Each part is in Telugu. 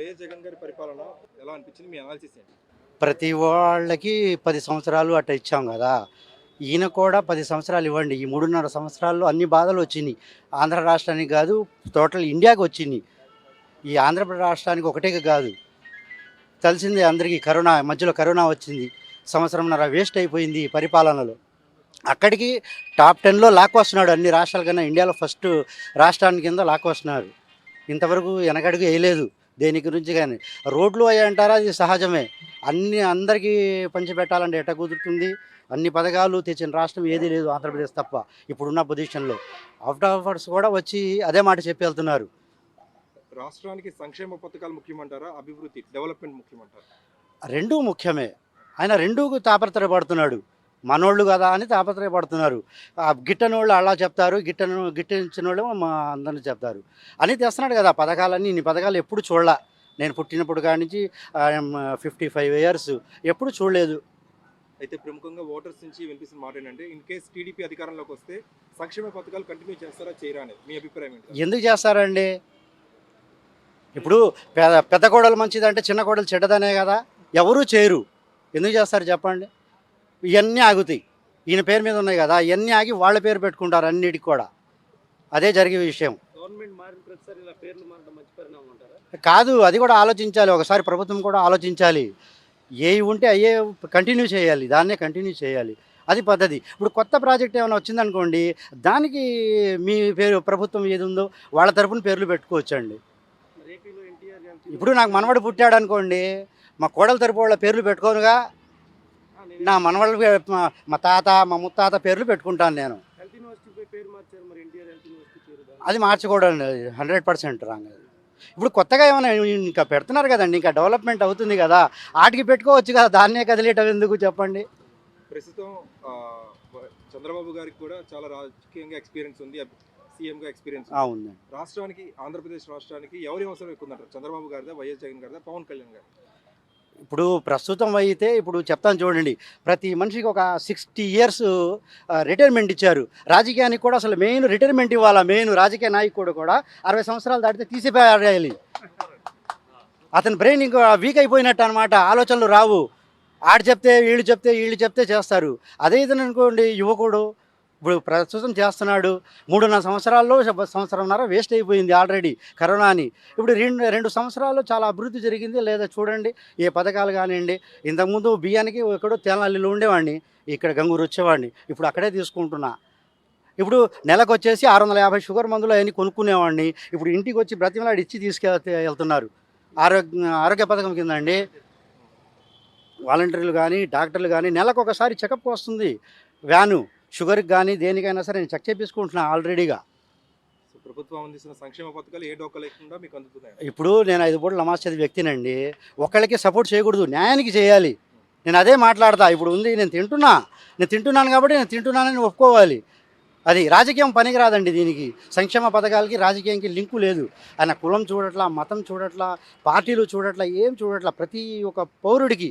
వైఎస్ జగన్ గారి పరిపాలన ఎలా అనిపించింది? మీ అనాలిసిస్ ఏంటి? ప్రతి వాళ్ళకి పది సంవత్సరాలు అట్ట ఇచ్చాం కదా. ఈయన కూడా పది సంవత్సరాలు ఇవ్వండి. ఈ మూడున్నర సంవత్సరాల్లో అన్ని బాధలు వచ్చినాయి. ఆంధ్ర రాష్ట్రానికి కాదు టోటల్ ఇండియాకి వచ్చినాయి. ఈ ఆంధ్రప్రదేశ్ రాష్ట్రానికి ఒకటే కాదు. తెలిసిందే అందరికీ కరోనా మధ్యలో కరోనా వచ్చింది. సంవత్సరంన్నర వేస్ట్ అయిపోయింది ఈ పరిపాలనలో. అక్కడికి టాప్ టెన్లో లాక్కొస్తున్నాడు అన్ని రాష్ట్రాల కన్నా. ఇండియాలో ఫస్ట్ రాష్ట్రానికి కింద లాక్కొస్తున్నారు. ఇంతవరకు వెనకడుగు వేయలేదు. దేని గురించి కానీ. రోడ్లు అయ్యి అంటారా? అది సహజమే. అన్ని అందరికీ పంచిపెట్టాలంటే ఎట్ట కుదురుతుంది? అన్ని పథకాలు తెచ్చిన రాష్ట్రం ఏదీ లేదు ఆంధ్రప్రదేశ్ తప్ప. ఇప్పుడున్న పొజిషన్లో. అవుట్ ఆఫర్స్ కూడా వచ్చి అదే మాట చెప్పి వెళ్తున్నారు. రాష్ట్రానికి సంక్షేమ పథకాలు ముఖ్యమంటారా? అభివృద్ధి డెవలప్మెంట్ ముఖ్యమంటారా? రెండూ ముఖ్యమే. ఆయన రెండూ తాపత్రయపడుతున్నాడు. మనోళ్ళు కదా అని తాపత్రయపడుతున్నారు. ఆ గిట్టని వాళ్ళు అలా చెప్తారు గిట్టను గిట్టించిన వాళ్ళు మా అందరిని చెప్తారు. అని తెస్తున్నాడు కదా పథకాలన్నీ ఇన్ని పథకాలు ఎప్పుడు చూడలా. నేను పుట్టినప్పుడు కాడి నుంచి ఫిఫ్టీ ఫైవ్ ఇయర్స్ ఎప్పుడు చూడలేదు. అయితే ప్రముఖంగా ఓటర్స్ నుంచి వినిపిస్తున్న మాట ఏంటంటే ఇన్ కేస్ టీడీపీ అధికారంలోకి వస్తే సంక్షేమ పథకాలు కంటిన్యూ చేస్తారా చేయరా అనేది. మీ అభిప్రాయం ఏంటి? ఎందుకు చేస్తారండి? ఇప్పుడు పెద్ద పెద్ద కోడలు మంచిదంటే చిన్న కోడలు చెడ్డదనే కదా. ఎవరూ చేయరు. ఎందుకు చేస్తారు చెప్పండి? ఇవన్నీ ఆగుతాయి. ఈయన పేరు మీద ఉన్నాయి కదా ఇవన్నీ ఆగి వాళ్ళ పేరు పెట్టుకుంటారు అన్నిటికి కూడా. అదే జరిగే విషయం. కాదు అది కూడా ఆలోచించాలి. ఒకసారి ప్రభుత్వం కూడా ఆలోచించాలి. ఏవి ఉంటే అయ్యే కంటిన్యూ చేయాలి. దాన్నే కంటిన్యూ చేయాలి. అది పద్ధతి. ఇప్పుడు కొత్త ప్రాజెక్ట్ ఏమైనా వచ్చిందనుకోండి దానికి మీ పేరు ప్రభుత్వం ఏది ఉందో వాళ్ళ తరపున పేర్లు పెట్టుకోవచ్చండి. ఇప్పుడు నాకు మనవడు పుట్టాడు అనుకోండి మా కోడల తరపు వాళ్ళ పేర్లు పెట్టుకోనుగా నా మనవాళ్ళ మా- తాత మా ముత్తాత పేర్లు పెట్టుకుంటాను నేను. అది మార్చకూడదు హండ్రెడ్ పర్సెంట్ రాంగ్ ఇప్పుడు కొత్తగా ఏమైనా ఇంకా పెడుతున్నారు కదండి ఇంకా డెవలప్మెంట్ అవుతుంది కదా ఆటికి పెట్టుకోవచ్చు కదా దాన్నే కదిలేయటం ఎందుకు చెప్పండి? ప్రస్తుతం చంద్రబాబు గారికి కూడా చాలా రాజకీయంగా ఎక్స్పీరియన్స్ ఉంది సీఎంగా ఎక్స్పీరియన్స్ ఉంది. అవును రాష్ట్రానికి ఆంధ్రప్రదేశ్ రాష్ట్రానికి ఎవరి అవసరం ఎక్కువ చంద్రబాబు గారిదా వైఎస్ జగన్ గారిదా పవన్ కళ్యాణ్ గారు ఇప్పుడు ప్రస్తుతం అయితే ఇప్పుడు చెప్తాను చూడండి. ప్రతి మనిషికి ఒక సిక్స్టీ ఇయర్స్ రిటైర్మెంట్ ఇచ్చారు. రాజకీయానికి కూడా అసలు మెయిన్ రిటైర్మెంట్ ఇవ్వాలా మెయిన్ రాజకీయ నాయకుడు కూడా అరవై సంవత్సరాలు దాటితే తీసిపేయాలి అతని బ్రెయిన్ ఇంకా వీక్ అయిపోయినట్టు అనమాట ఆలోచనలు రావు. ఆడు చెప్తే వీళ్ళు చెప్తే వీళ్ళు చెప్తే చేస్తారు. అదే ఇతను అనుకోండి యువకుడు. ఇప్పుడు ప్రస్తుతం చేస్తున్నాడు మూడున్నర సంవత్సరాల్లో సంవత్సరంన్నర వేస్ట్ అయిపోయింది ఆల్రెడీ కరోనా అని ఇప్పుడు రెండు రెండు సంవత్సరాల్లో చాలా అభివృద్ధి జరిగింది. లేదా చూడండి ఏ పథకాలు కానివ్వండి ఇంతకుముందు బియ్యానికి ఎక్కడో తేనాలిలో ఉండేవాడిని ఇక్కడ గంగూరు వచ్చేవాడిని ఇప్పుడు అక్కడే తీసుకుంటున్నా. ఇప్పుడు నెలకు వచ్చేసి ఆరు వందల యాభై షుగర్ మందులు అవన్నీ కొనుక్కునేవాడిని ఇప్పుడు ఇంటికి వచ్చి బ్రతిమలాడి ఇచ్చి తీసుకెళ్తే వెళ్తున్నారు. ఆరోగ్య ఆరోగ్య పథకం కింద అండి. వాలంటీర్లు కానీ డాక్టర్లు కానీ నెలకు ఒకసారి చెకప్ వస్తుంది. వ్యాను షుగర్కి కానీ దేనికైనా సరే నేను చెక్ చేపించుకుంటున్నా ఆల్రెడీగా. ప్రభుత్వం అందిస్తున్న సంక్షేమ పథకాలు ఏ డోకా లేకుండా మీకు అందుతున్నాయి? ఇప్పుడు నేను ఐదు పూటలు నమాజ్ చదివి వ్యక్తినండి ఒకళ్ళకి సపోర్ట్ చేయకూడదు న్యాయానికి చేయాలి. నేను అదే మాట్లాడతా ఇప్పుడు ఉంది నేను తింటున్నా నేను తింటున్నాను కాబట్టి నేను తింటున్నానని ఒప్పుకోవాలి. అది రాజకీయం పనికిరాదండి దీనికి. సంక్షేమ పథకాలకి రాజకీయానికి లింకు లేదు. ఆయన కులం చూడట్లా మతం చూడట్లా పార్టీలు చూడట్లా ఏం చూడట్లా ప్రతి ఒక్క పౌరుడికి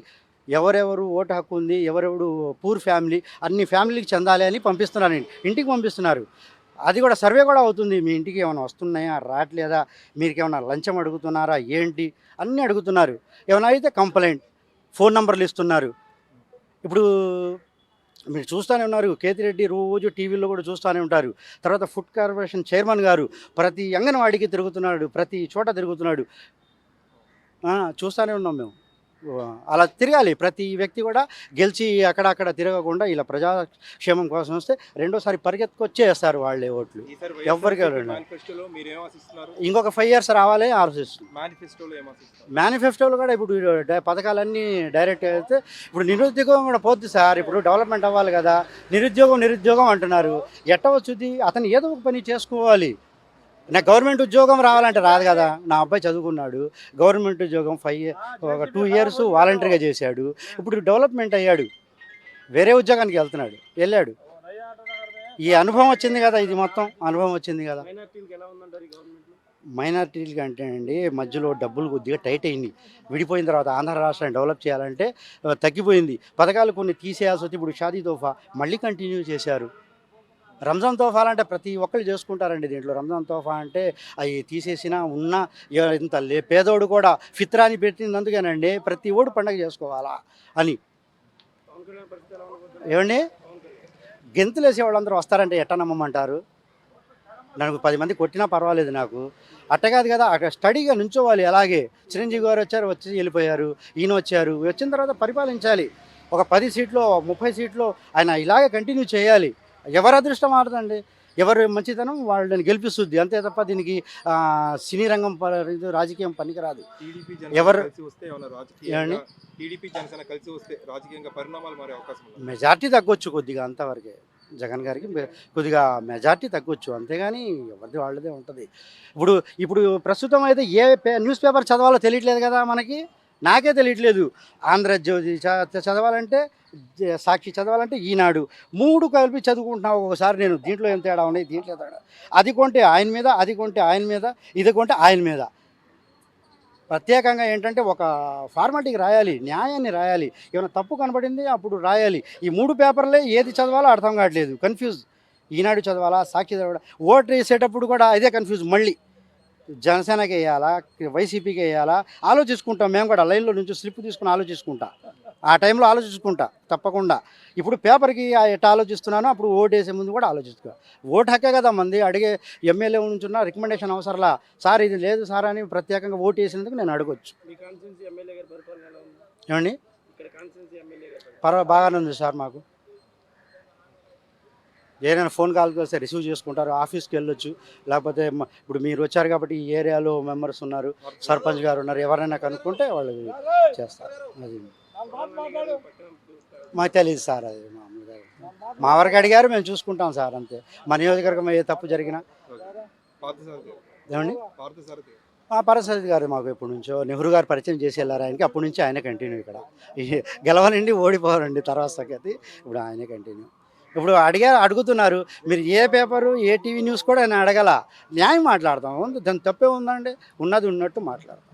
ఎవరెవరు ఓటు హక్కు ఉంది ఎవరెవరు పూర్ ఫ్యామిలీ అన్ని ఫ్యామిలీకి చెందాలి అని పంపిస్తున్నారు ఇంటికి పంపిస్తున్నారు. అది కూడా సర్వే కూడా అవుతుంది. మీ ఇంటికి ఏమైనా వస్తున్నాయా రావట్లేదా మీకు ఏమైనా లంచం అడుగుతున్నారా ఏంటి అన్నీ అడుగుతున్నారు. ఏమైనా అయితే కంప్లైంట్ ఫోన్ నంబర్లు ఇస్తున్నారు. ఇప్పుడు మీరు చూస్తూనే ఉన్నారు. కేతిరెడ్డి రోజు టీవీలో కూడా చూస్తూనే ఉంటారు. తర్వాత ఫుడ్ కార్పొరేషన్ చైర్మన్ గారు ప్రతి అంగన్వాడికి తిరుగుతున్నాడు ప్రతి చోట తిరుగుతున్నాడు. చూస్తూనే ఉన్నాం మేము. అలా తిరగాలి. ప్రతి వ్యక్తి కూడా గెలిచి అక్కడక్కడ తిరగకుండా ఇలా ప్రజాక్షేమం కోసం వస్తే రెండోసారి పరిగెత్తుకొచ్చేస్తారు వాళ్ళే ఓట్లు. ఎవరికి ఇంకొక ఫైవ్ ఇయర్స్ రావాలి ఆలోచిస్తుంది మేనిఫెస్టోలో కూడా ఇప్పుడు పథకాలన్నీ డైరెక్ట్ అయితే ఇప్పుడు నిరుద్యోగం కూడా పోద్ది సార్. ఇప్పుడు డెవలప్మెంట్ అవ్వాలి కదా. నిరుద్యోగం నిరుద్యోగం అంటున్నారు. ఎట్ట వచ్చుద్ది అతను ఏదో ఒక పని చేసుకోవాలి. నాకు గవర్నమెంట్ ఉద్యోగం రావాలంటే రాదు కదా. నా అబ్బాయి చదువుకున్నాడు. గవర్నమెంట్ ఉద్యోగం ఫైవ్ ఒక టూ ఇయర్స్ వాలంటరీగా చేశాడు. ఇప్పుడు డెవలప్మెంట్ అయ్యాడు. వేరే ఉద్యోగానికి వెళ్తున్నాడు. వెళ్ళాడు. ఈ అనుభవం వచ్చింది కదా ఇది మొత్తం. అనుభవం వచ్చింది కదా. మైనార్టీలకి అంటే అండి మధ్యలో డబ్బులు కొద్దిగా టైట్ అయింది విడిపోయిన తర్వాత ఆంధ్ర రాష్ట్రాన్ని డెవలప్ చేయాలంటే తగ్గిపోయింది. పథకాలు కొన్ని తీసేయాల్సి వచ్చి ఇప్పుడు షాదీ తోఫా మళ్ళీ కంటిన్యూ చేశారు. రంజాన్ తోఫా అంటే ప్రతి ఒక్కరు చేసుకుంటారండి దీంట్లో. రంజాన్ తోఫా అంటే అవి తీసేసినా ఉన్న ఇంత లే పేదోడు కూడా ఫిత్రాని పెట్టినందుకేనండి ప్రతి ఓడు పండగ చేసుకోవాలా అని. ఏమండి? గెంతులు వాళ్ళందరూ వస్తారంటే ఎట్ట నమ్మమంటారు? నాకు పది మంది కొట్టినా పర్వాలేదు నాకు. అట్ట కాదు కదా అక్కడ స్టడీగా నుంచోవాలి. అలాగే చిరంజీవి గారు వచ్చారు వచ్చి వెళ్ళిపోయారు ఈయన వచ్చారు. వచ్చిన తర్వాత పరిపాలించాలి. ఒక పది సీట్లో ముప్పై సీట్లు ఆయన ఇలాగే కంటిన్యూ చేయాలి. ఎవరు అదృష్టం ఆడదండి? ఎవరు మంచితనం వాళ్ళని గెలిపిస్తుంది. అంతే తప్ప దీనికి సినీ రంగం రాజకీయం పనికిరాదు. ఎవరు- మెజార్టీ తగ్గొచ్చు కొద్దిగా అంతవరకే. జగన్ గారికి కొద్దిగా మెజార్టీ తగ్గొచ్చు. అంతేగాని ఎవరిది వాళ్ళదే ఉంటుంది. ఇప్పుడు ఇప్పుడు ప్రస్తుతం అయితే ఏ న్యూస్ పేపర్ చదవాలో తెలియట్లేదు కదా మనకి. నాకే తెలియట్లేదు. ఆంధ్రజ్యోతి చ- చదవాలంటే సాక్షి చదవాలంటే ఈనాడు మూడు కలిపి చదువుకుంటున్నావు ఒకసారి నేను. దీంట్లో ఏం తేడా ఉన్నాయి? దీంట్లో తేడా అది కొంటే ఆయన మీద అది కొంటే ఆయన మీద ఇది కొంటే ఆయన మీద. ప్రత్యేకంగా ఏంటంటే ఒక ఫార్మాలిటీకి రాయాలి న్యాయాన్ని రాయాలి. ఏమైనా తప్పు కనబడింది అప్పుడు రాయాలి. ఈ మూడు పేపర్లే ఏది చదవాలో అర్థం కావట్లేదు. కన్ఫ్యూజ్. ఈనాడు చదవాలా? సాక్షి చదవాలా ఓటు వేసేటప్పుడు కూడా అదే కన్ఫ్యూజ్ మళ్ళీ. జనసేనకి వేయాలా వైసీపీకి వేయాలా? ఆలోచించుకుంటాం. మేము కూడా లైన్లో నుంచి స్లిప్ తీసుకుని ఆలోచించుకుంటా. ఆ టైంలో ఆలోచించుకుంటా తప్పకుండా. ఇప్పుడు పేపర్కి ఆ ఎట్లా ఆలోచిస్తున్నానో అప్పుడు ఓటు వేసే ముందు కూడా ఆలోచిస్తున్నా. ఓటు హక్కే కదా మంది. అడిగే ఎమ్మెల్యే నుంచున్న రికమెండేషన్ అవసరంలా. సార్ ఇది లేదు సార్ అని ప్రత్యేకంగా ఓటు వేసినందుకు నేను అడగొచ్చు. ఏమండి? ఇక్కడ కాన్స్టిట్యూన్సీ ఎమ్మెల్యే గారి పరిపాలన. పర్వ బాగానే ఉంది సార్ మాకు. ఏదైనా ఫోన్ కాల్ వస్తే రిసీవ్ చేసుకుంటారు ఆఫీస్కి వెళ్ళొచ్చు. లేకపోతే ఇప్పుడు మీరు వచ్చారు కాబట్టి ఈ ఏరియాలో మెంబర్స్ ఉన్నారు సర్పంచ్ గారు ఉన్నారు ఎవరైనా కనుక్కుంటే వాళ్ళు చేస్తారు. అది మాకు తెలియదు సార్ అది మామూలుగా. మా వరకు అడిగారు మేము చూసుకుంటాం సార్ అంతే. మా నియోజకవర్గం ఏ తప్పు జరిగినా. ఏమండి? పార్థసారథి గారు మాకు ఎప్పటి నుంచో నెహ్రూ గారు పరిచయం చేసి వెళ్ళారు ఆయనకి అప్పటి నుంచి ఆయన కంటిన్యూ ఇక్కడ. గెలవాలండి గెలవనండి ఓడిపోవాలండి తర్వాత సంగతి. ఇప్పుడు ఆయనే కంటిన్యూ ఇప్పుడు అడిగారు అడుగుతున్నారు మీరు ఏ పేపరు ఏ టీవీ న్యూస్ కూడా నేను అడగల. న్యాయం మాట్లాడతాం దాని తప్పే ఉందండి. ఉన్నది ఉన్నట్టు మాట్లాడతాం